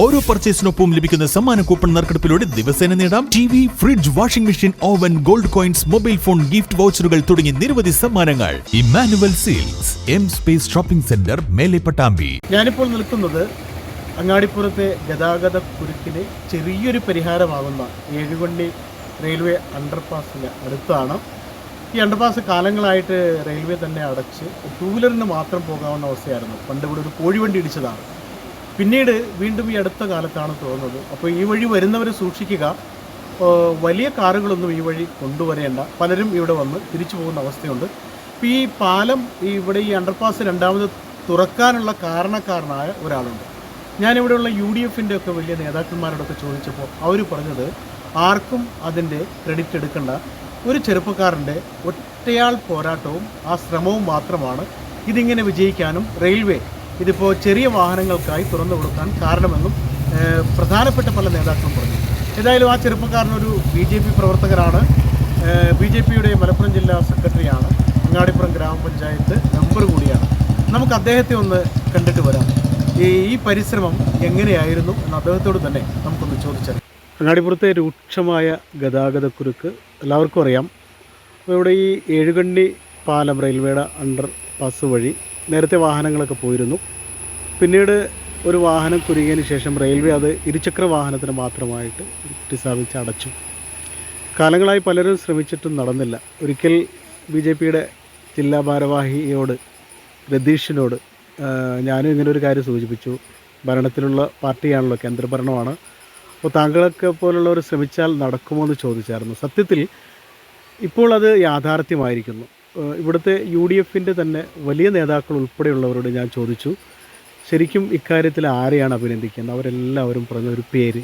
ഓരോ പർച്ചേസിനൊപ്പം ലഭിക്കുന്ന സമ്മാന കൂപ്പൺ നറുക്കെടുപ്പിലൂടെ ദിവസേന നേടാം. T V fridge washing machine oven gold coins mobile phone gift വൗച്ചറുകൾ തുടങ്ങി നിരവധി സമ്മാനങ്ങൾ. Emmanuel Silks M space shopping centre മേലെ പട്ടാമ്പി. ഞാനിപ്പോൾ നിൽക്കുന്നത് അങ്ങാടിപ്പുറത്തെ ഗതാഗത കുരുക്കിന് ചെറിയൊരു പരിഹാരമാകുന്ന ഏഴുവണ്ടി റെയിൽവേ അണ്ടർപാസിന് അടുത്താണ്. ഈ അണ്ടർപാസ് കാലങ്ങളായിട്ട് റെയിൽവേ തന്നെ അടച്ച് ടൂ വീലറിന് മാത്രം പോകാവുന്ന അവസ്ഥയായിരുന്നു. പണ്ട് ഇവിടെ ഒരു കോഴിവണ്ടി ഇടിച്ചതാണ്. പിന്നീട് വീണ്ടും ഈ അടുത്ത കാലത്താണ് തോന്നുന്നത്. അപ്പോൾ ഈ വഴി വരുന്നവർ സൂക്ഷിക്കുക. വലിയ കാറുകളൊന്നും ഈ വഴി കൊണ്ടുവരേണ്ട. പലരും ഇവിടെ വന്ന് തിരിച്ചു പോകുന്ന അവസ്ഥയുണ്ട്. അപ്പോൾ ഈ പാലം ഇവിടെ ഈ അണ്ടർപാസ് രണ്ടാമത് തുറക്കാനുള്ള കാരണക്കാരനായ ഒരാളുണ്ട്. ഞാനിവിടെയുള്ള യു ഡി എഫിന്റെ ഒക്കെ വലിയ നേതാക്കന്മാരോടൊക്കെ ചോദിച്ചപ്പോൾ അവർ പറഞ്ഞത് ആർക്കും അതിന്റെ ക്രെഡിറ്റ് എടുക്കേണ്ട. ഒരു ചെറുപ്പക്കാരന്റെ ഒറ്റയാൾ പോരാട്ടവും ആ ശ്രമവും മാത്രമാണ്. ഇതിങ്ങനെ വിജയിക്കാനും റെയിൽവേ ഇതിപ്പോൾ ചെറിയ വാഹനങ്ങൾക്കായി തുറന്നു കൊടുക്കാൻ കാരണമെന്നും പ്രധാനപ്പെട്ട പല നേതാക്കളും പറഞ്ഞു. ഏതായാലും ആ ചെറുപ്പക്കാരനൊരു ബി ജെ പി പ്രവർത്തകരാണ്. ബി ജെ പിയുടെ മലപ്പുറം ജില്ലാ സെക്രട്ടറിയാണ്. അങ്ങാടിപ്പുറം ഗ്രാമപഞ്ചായത്ത് മെമ്പർ കൂടിയാണ്. നമുക്ക് അദ്ദേഹത്തെ ഒന്ന് കണ്ടിട്ട് വരാം. ഈ പരിശ്രമം എങ്ങനെയായിരുന്നു എന്ന് അദ്ദേഹത്തോട് തന്നെ നമുക്കൊന്ന് ചോദിച്ചറിയാം. അങ്ങാടിപ്പുറത്തെ രൂക്ഷമായ ഗതാഗതക്കുരുക്ക് എല്ലാവർക്കും അറിയാം. അപ്പോൾ ഇവിടെ ഈ ഏഴുകണ്ണി പാലം റെയിൽവേയുടെ അണ്ടർ പാസ് വഴി നേരത്തെ വാഹനങ്ങളൊക്കെ പോയിരുന്നു. പിന്നീട് ഒരു വാഹനം കുരുങ്ങിയതിന് ശേഷം റെയിൽവേ അത് ഇരുചക്ര വാഹനത്തിന് മാത്രമായിട്ട് സ്ഥാപിച്ച് അടച്ചു. കാലങ്ങളായി പലരും ശ്രമിച്ചിട്ടും നടന്നില്ല. ഒരിക്കൽ ബി ജെ പിയുടെ ജില്ലാ ഭാരവാഹിയോട് രതീഷിനോട് ഞാനും ഇങ്ങനെ ഒരു കാര്യം സൂചിപ്പിച്ചു. ഭരണത്തിലുള്ള പാർട്ടിയാണല്ലോ കേന്ദ്രഭരണമാണ്. അപ്പോൾ താങ്കളൊക്കെ പോലുള്ളവർ ശ്രമിച്ചാൽ നടക്കുമോ എന്ന് ചോദിച്ചായിരുന്നു. സത്യത്തിൽ ഇപ്പോൾ അത് യാഥാർത്ഥ്യമായിരിക്കുന്നു. ഇവിടുത്തെ യു ഡി എഫിന്റെ തന്നെ വലിയ നേതാക്കൾ ഉൾപ്പെടെയുള്ളവരോട് ഞാൻ ചോദിച്ചു. ശരിക്കും ഇക്കാര്യത്തിൽ ആരെയാണ് അഭിനന്ദിക്കുന്നത് അവരെല്ലാവരും പറഞ്ഞ ഒരു പേര്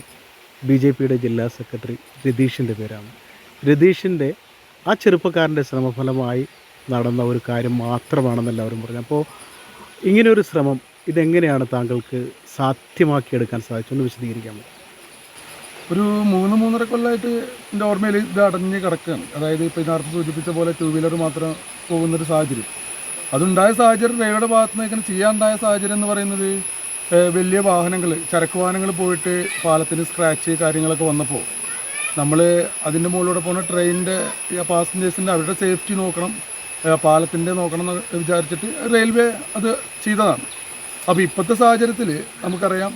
ബി ജെ പിയുടെ ജില്ലാ സെക്രട്ടറി രതീഷിന്റെ പേരാണ്. രതീഷിന്റെ ആ ചെറുപ്പക്കാരന്റെ ശ്രമഫലമായി നടന്ന ഒരു കാര്യം മാത്രമാണെന്ന് എല്ലാവരും പറഞ്ഞു അപ്പോൾ ഇങ്ങനെയൊരു ശ്രമം ഇതെങ്ങനെയാണ് താങ്കൾക്ക് സാധ്യമാക്കിയെടുക്കാൻ സാധിച്ചൊന്ന് വിശദീകരിക്കാമോ ഒരു മൂന്ന് മൂന്നര കൊല്ലമായിട്ട് എന്റെ ഓർമ്മയിൽ ഇത് അടഞ്ഞ് കിടക്കുകയാണ്. അതായത് ഇപ്പോൾ നേരത്തെ സൂചിപ്പിച്ച പോലെ ടൂ വീലർ മാത്രം പോകുന്നൊരു സാഹചര്യം. അതുണ്ടായ സാഹചര്യം റെയിൽവേയുടെ ഭാഗത്തു നിന്ന് ഇങ്ങനെ ചെയ്യാനുണ്ടായ സാഹചര്യം എന്ന് പറയുന്നത് വലിയ വാഹനങ്ങൾ ചരക്ക് വാഹനങ്ങൾ പോയിട്ട് പാലത്തിന് സ്ക്രാച്ച് കാര്യങ്ങളൊക്കെ വന്നപ്പോൾ നമ്മൾ അതിന്റെ മുകളിലൂടെ പോകുന്ന ട്രെയിനിന്റെ പാസഞ്ചേഴ്സിന്റെ അവരുടെ സേഫ്റ്റി നോക്കണം പാലത്തിന്റെ നോക്കണം എന്ന് വിചാരിച്ചിട്ട് റെയിൽവേ അത് ചെയ്തതാണ്. അപ്പോൾ ഇപ്പോഴത്തെ സാഹചര്യത്തിൽ നമുക്കറിയാം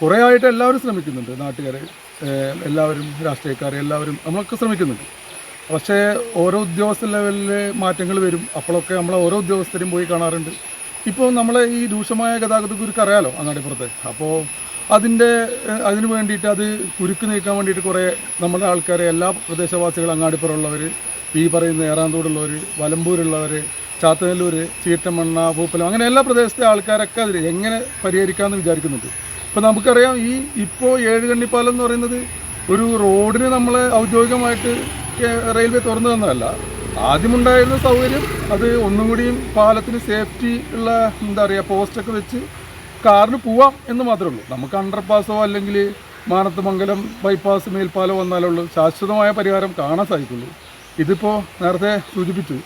കുറേ ആയിട്ട് എല്ലാവരും ശ്രമിക്കുന്നുണ്ട് നാട്ടുകാർ എല്ലാവരും രാഷ്ട്രീയക്കാർ എല്ലാവരും നമ്മളൊക്കെ ശ്രമിക്കുന്നുണ്ട്. പക്ഷേ ഓരോ ഉദ്യോഗസ്ഥ ലെവലിൽ മാറ്റങ്ങൾ വരും. അപ്പോഴൊക്കെ നമ്മൾ ഓരോ ഉദ്യോഗസ്ഥരും പോയി കാണാറുണ്ട്. ഇപ്പോൾ നമ്മളെ ഈ രൂക്ഷമായ ഗതാഗത കുരുക്ക് അറിയാലോ അങ്ങാടിപ്പുറത്ത്? അപ്പോൾ അതിന്റെ അതിന് വേണ്ടിയിട്ട് അത് കുരുക്ക് നീക്കാൻ വേണ്ടിയിട്ട് കുറേ നമ്മുടെ ആൾക്കാരെ എല്ലാ പ്രദേശവാസികളും അങ്ങാടിപ്പുറമുള്ളവർ ഈ പറയുന്ന ഏറാന്തോടുള്ളവർ വലമ്പൂരുള്ളവർ ചാത്തനല്ലൂർ ചീറ്റമണ്ണ പൂപ്പലം അങ്ങനെ എല്ലാ പ്രദേശത്തെ ആൾക്കാരൊക്കെ അതിൽ എങ്ങനെ പരിഹരിക്കാമെന്ന് വിചാരിക്കുന്നുണ്ട്. ഇപ്പോൾ നമുക്കറിയാം ഈ ഇപ്പോൾ ഏഴുകണ്ണിപ്പാലം എന്ന് പറയുന്നത് ഒരു റോഡിന് നമ്മൾ ഔദ്യോഗികമായിട്ട് റെയിൽവേ തുറന്നു തന്നതല്ല. ആദ്യമുണ്ടായിരുന്ന സൗകര്യം അത് ഒന്നും കൂടിയും പാലത്തിന് സേഫ്റ്റി ഉള്ള എന്താ പറയുക പോസ്റ്റൊക്കെ വെച്ച് കാറിന് പോവാം എന്ന് മാത്രമേ ഉള്ളൂ. നമുക്ക് അണ്ടർപാസോ അല്ലെങ്കിൽ മാനത്തുമംഗലം ബൈപ്പാസ് മേൽപ്പാലോ വന്നാലുള്ളൂ. ശാശ്വതമായ പരിഹാരം കാണാൻ സാധിക്കുള്ളൂ. ഇതിപ്പോൾ നേരത്തെ സൂചിപ്പിച്ചു.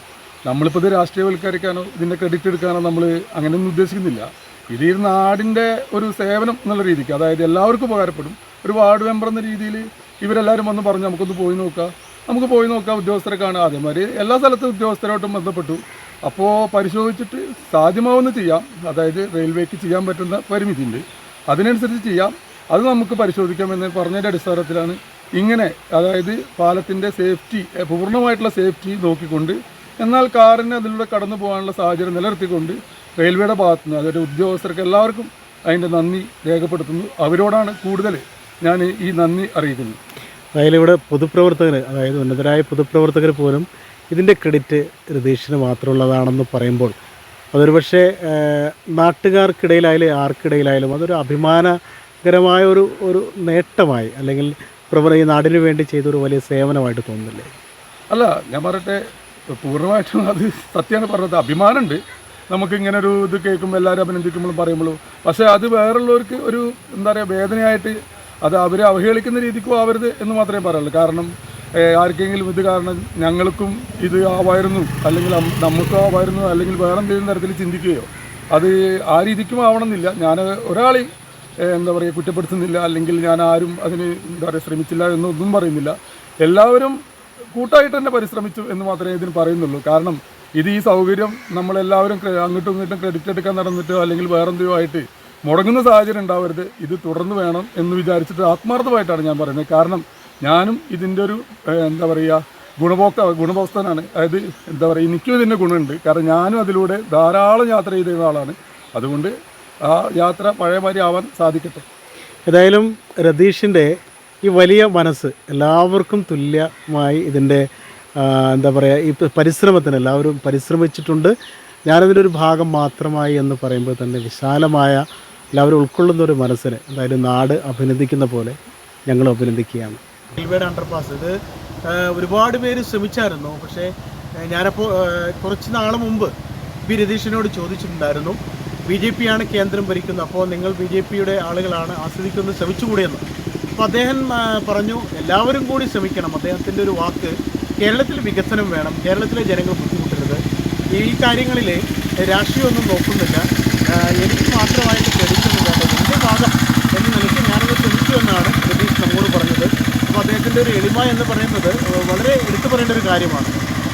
നമ്മളിപ്പോൾ ഇത് രാഷ്ട്രീയവൽക്കരിക്കാനോ ഇതിന്റെ ക്രെഡിറ്റ് എടുക്കാനോ നമ്മൾ അങ്ങനെയൊന്നും ഉദ്ദേശിക്കുന്നില്ല. ഇത് ഈ നാടിന്റെ ഒരു സേവനം എന്നുള്ള രീതിക്ക് അതായത് എല്ലാവർക്കും ഉപകാരപ്പെടും. ഒരു വാർഡ് മെമ്പർ എന്ന രീതിയിൽ ഇവരെല്ലാവരും വന്ന് പറഞ്ഞു നമുക്കൊന്ന് പോയി നോക്കാം. നമുക്ക് പോയി നോക്കാം ഉദ്യോഗസ്ഥരെ കാണാം അതേമാതിരി എല്ലാ സ്ഥലത്തും ഉദ്യോഗസ്ഥരായിട്ടും ബന്ധപ്പെട്ടു. അപ്പോൾ പരിശോധിച്ചിട്ട് സാധ്യമാവുന്ന ചെയ്യാം. അതായത് റെയിൽവേക്ക് ചെയ്യാൻ പറ്റുന്ന പരിമിതി ഉണ്ട് അതിനനുസരിച്ച് ചെയ്യാം. അത് നമുക്ക് പരിശോധിക്കാമെന്ന് പറഞ്ഞതിന്റെ അടിസ്ഥാനത്തിലാണ് ഇങ്ങനെ അതായത് പാലത്തിന്റെ സേഫ്റ്റി പൂർണമായിട്ടുള്ള സേഫ്റ്റി നോക്കിക്കൊണ്ട് എന്നാൽ കാറിന് അതിലൂടെ കടന്നു പോകാനുള്ള സാഹചര്യം നിലനിർത്തിക്കൊണ്ട് റെയിൽവേയുടെ ഭാഗത്തു നിന്ന് അതായത് ഉദ്യോഗസ്ഥർക്ക് എല്ലാവർക്കും അതിന്റെ നന്ദി രേഖപ്പെടുത്തുന്നു. അവരോടാണ് കൂടുതൽ ഞാൻ ഈ നന്ദി അറിയിക്കുന്നത് അതായത് ഇവിടെ പൊതുപ്രവർത്തകർ അതായത് ഉന്നതരായ പൊതുപ്രവർത്തകർ പോലും ഇതിന്റെ ക്രെഡിറ്റ് രതീഷിന് മാത്രമുള്ളതാണെന്ന് പറയുമ്പോൾ അതൊരു പക്ഷേ നാട്ടുകാർക്കിടയിലായാലും ആർക്കിടയിലായാലും അതൊരു അഭിമാനകരമായ ഒരു ഒരു നേട്ടമായി അല്ലെങ്കിൽ പ്രവർ ഈ നാടിനു വേണ്ടി ചെയ്തൊരു വലിയ സേവനമായിട്ട് തോന്നുന്നില്ലേ? അല്ല ഞാൻ പറയട്ടെ പൂർണമായിട്ടും അത് സത്യമാണ് പറഞ്ഞത്. അഭിമാനമുണ്ട്. നമുക്ക് ഇങ്ങനെ ഒരു ഇത് കേൾക്കുമ്പോൾ എല്ലാവരും അഭിനന്ദിക്കുമ്പോഴും പറയുമ്പോഴും. പക്ഷേ അത് വേറുള്ളവർക്ക് ഒരു എന്താ പറയുക വേദനയായിട്ട് അത് അവരെ അവഹേളിക്കുന്ന രീതിക്കും ആവരുത് എന്ന് മാത്രമേ പറയുള്ളൂ കാരണം ആർക്കെങ്കിലും ഇത് കാരണം ഞങ്ങൾക്കും ഇത് ആവായിരുന്നു അല്ലെങ്കിൽ നമുക്കും ആവായിരുന്നു അല്ലെങ്കിൽ വേറെ എന്തെങ്കിലും തരത്തിൽ ചിന്തിക്കുകയോ അത് ആ രീതിക്കും ആവണമെന്നില്ല. ഞാൻ ഒരാളെയും എന്താ പറയുക കുറ്റപ്പെടുത്തുന്നില്ല അല്ലെങ്കിൽ ഞാൻ ആരും അതിന് എന്താ പറയുക ശ്രമിച്ചില്ല എന്നൊന്നും പറയുന്നില്ല. എല്ലാവരും കൂട്ടായിട്ട് തന്നെ പരിശ്രമിച്ചു എന്ന് മാത്രമേ ഇതിന് പറയുന്നുള്ളൂ. കാരണം ഇത് ഈ സൗകര്യം നമ്മളെല്ലാവരും അങ്ങോട്ടും ഇങ്ങോട്ടും ക്രെഡിറ്റ് എടുക്കാൻ നടന്നിട്ടോ അല്ലെങ്കിൽ വേറെന്തെയോ ആയിട്ട് മുടങ്ങുന്ന സാഹചര്യം ഉണ്ടാവരുത്. ഇത് തുടർന്ന് വേണം എന്ന് വിചാരിച്ചിട്ട് ആത്മാർത്ഥമായിട്ടാണ് ഞാൻ പറയുന്നത്. കാരണം ഞാനും ഇതിന്റെ ഒരു എന്താ പറയുക ഗുണഭോക്ത ഗുണഭോക്തനാണ്. അതായത് എന്താ പറയുക എനിക്കും ഇതിന്റെ ഗുണമുണ്ട്. കാരണം ഞാനും അതിലൂടെ ധാരാളം യാത്ര ചെയ്തിരുന്ന ആളാണ്. അതുകൊണ്ട് ആ യാത്ര പഴയമാതിരി ആവാൻ സാധിക്കട്ടെ. ഏതായാലും രതീഷിന്റെ ഈ വലിയ മനസ്സ് എല്ലാവർക്കും തുല്യമായി ഇതിന്റെ എന്താ പറയുക ഈ പരിശ്രമത്തിന് എല്ലാവരും പരിശ്രമിച്ചിട്ടുണ്ട്. ഞാനതിന്റെ ഒരു ഭാഗം മാത്രമായി എന്ന് പറയുമ്പോൾ തന്നെ വിശാലമായ എല്ലാവരും ഉൾക്കൊള്ളുന്ന ഒരു മനസ്സിന് അതായത് നാട് അഭിനന്ദിക്കുന്ന പോലെ ഞങ്ങൾ അഭിനന്ദിക്കുകയാണ്. റെയിൽവേയുടെ അണ്ടർപാസ് ഇത് ഒരുപാട് പേര് ശ്രമിച്ചായിരുന്നു. പക്ഷേ ഞാനപ്പോൾ കുറച്ച് നാൾ മുമ്പ് ബി രതീഷിനോട് ചോദിച്ചിട്ടുണ്ടായിരുന്നു. ബി ജെ പി ആണ് കേന്ദ്രം ഭരിക്കുന്നത്. അപ്പോൾ നിങ്ങൾ ബി ജെ പിയുടെ ആളുകളാണ് ആസ്വദിക്കുന്നത് ശ്രമിച്ചുകൂടിയെന്ന്. അപ്പോൾ അദ്ദേഹം പറഞ്ഞു എല്ലാവരും കൂടി ശ്രമിക്കണം. അദ്ദേഹത്തിന്റെ ഒരു വാക്ക് കേരളത്തിൽ വികസനം വേണം. കേരളത്തിലെ ജനങ്ങൾ ബുദ്ധിമുട്ടരുത്. ഈ കാര്യങ്ങളിൽ രാഷ്ട്രീയമൊന്നും നോക്കുന്നില്ല ആ, എനിക്ക് മാത്രമായിട്ട് ക്രെഡിറ്റ് ഒന്നും വേണ്ട എന്റെ ഭാഗം എന്ന നിലയ്ക്ക് ഞാനത് ശ്രമിച്ചു എന്നാണ് രതീഷ് നമ്മോട് പറഞ്ഞത് അദ്ദേഹത്തിന്റെ ഒരു എളിമ എന്ന് പറയുന്നത് വളരെ എടുത്തു പറയേണ്ട ഒരു കാര്യമാണ്.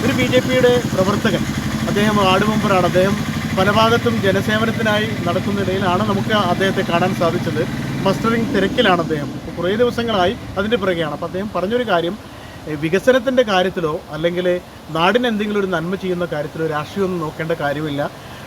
ഒരു ബി ജെ പിയുടെ പ്രവർത്തകൻ അദ്ദേഹം വാർഡ് മെമ്പറാണ്. അദ്ദേഹം പല ഭാഗത്തും ജനസേവനത്തിനായി നടക്കുന്നിടയിലാണ് നമുക്ക് അദ്ദേഹത്തെ കാണാൻ സാധിച്ചത്. മസ്റ്ററിംഗ് തിരക്കിലാണ് അദ്ദേഹം. കുറേ ദിവസങ്ങളായി അതിന്റെ പിറകെയാണ്. അപ്പോൾ അദ്ദേഹം പറഞ്ഞൊരു കാര്യം വികസനത്തിന്റെ കാര്യത്തിലോ അല്ലെങ്കിൽ നാടിന് എന്തെങ്കിലും ഒരു നന്മ ചെയ്യുന്ന കാര്യത്തിലോ രാഷ്ട്രീയമൊന്നും നോക്കേണ്ട കാര്യമില്ല.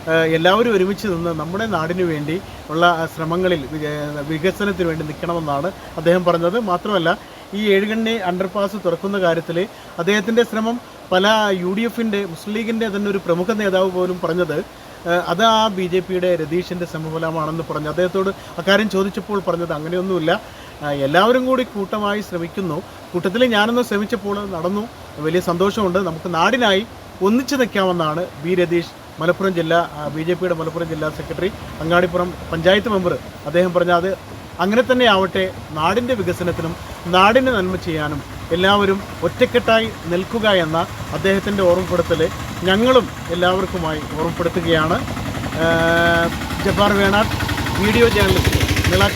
എല്ലാവരും ഒരുമിച്ച് നിന്ന് നമ്മുടെ നാടിന് വേണ്ടി ഉള്ള ശ്രമങ്ങളിൽ വിക- വികസനത്തിന് വേണ്ടി നിൽക്കണമെന്നാണ് അദ്ദേഹം പറഞ്ഞത്. മാത്രമല്ല ഈ ഏഴുകണ്ണി അണ്ടർപാസ് തുറക്കുന്ന കാര്യത്തിൽ അദ്ദേഹത്തിന്റെ ശ്രമം പല യു ഡി എഫിന്റെ മുസ്ലിം ലീഗിന്റെ തന്നെ ഒരു പ്രമുഖ നേതാവ് പോലും പറഞ്ഞത്. അത് ആ ബി ജെ പിയുടെ രതീഷിന്റെ ശ്രമഫലമാണെന്ന് പറഞ്ഞു. അദ്ദേഹത്തോട് അക്കാര്യം ചോദിച്ചപ്പോൾ പറഞ്ഞത് അങ്ങനെയൊന്നുമില്ല. എല്ലാവരും കൂടി കൂട്ടമായി ശ്രമിക്കുന്നു. കൂട്ടത്തിൽ ഞാനൊന്ന് ശ്രമിച്ചപ്പോൾ നടന്നു. വലിയ സന്തോഷമുണ്ട്. നമുക്ക് നാടിനായി ഒന്നിച്ചു നിൽക്കാമെന്നാണ് ബി രതീഷ് മലപ്പുറം ജില്ലാ ബി ജെ പിയുടെ മലപ്പുറം ജില്ലാ സെക്രട്ടറി അങ്ങാടിപ്പുറം പഞ്ചായത്ത് മെമ്പർ. അദ്ദേഹം പറഞ്ഞ അത് അങ്ങനെ തന്നെ ആവട്ടെ നാടിന്റെ വികസനത്തിനും നാടിന് നന്മ ചെയ്യാനും എല്ലാവരും ഒറ്റക്കെട്ടായി നിൽക്കുക എന്ന അദ്ദേഹത്തിന്റെ ഓർമ്മപ്പെടുത്തൽ ഞങ്ങളും എല്ലാവർക്കുമായി ഓർമ്മപ്പെടുത്തുകയാണ്. Jabbar Venad video journalist Nila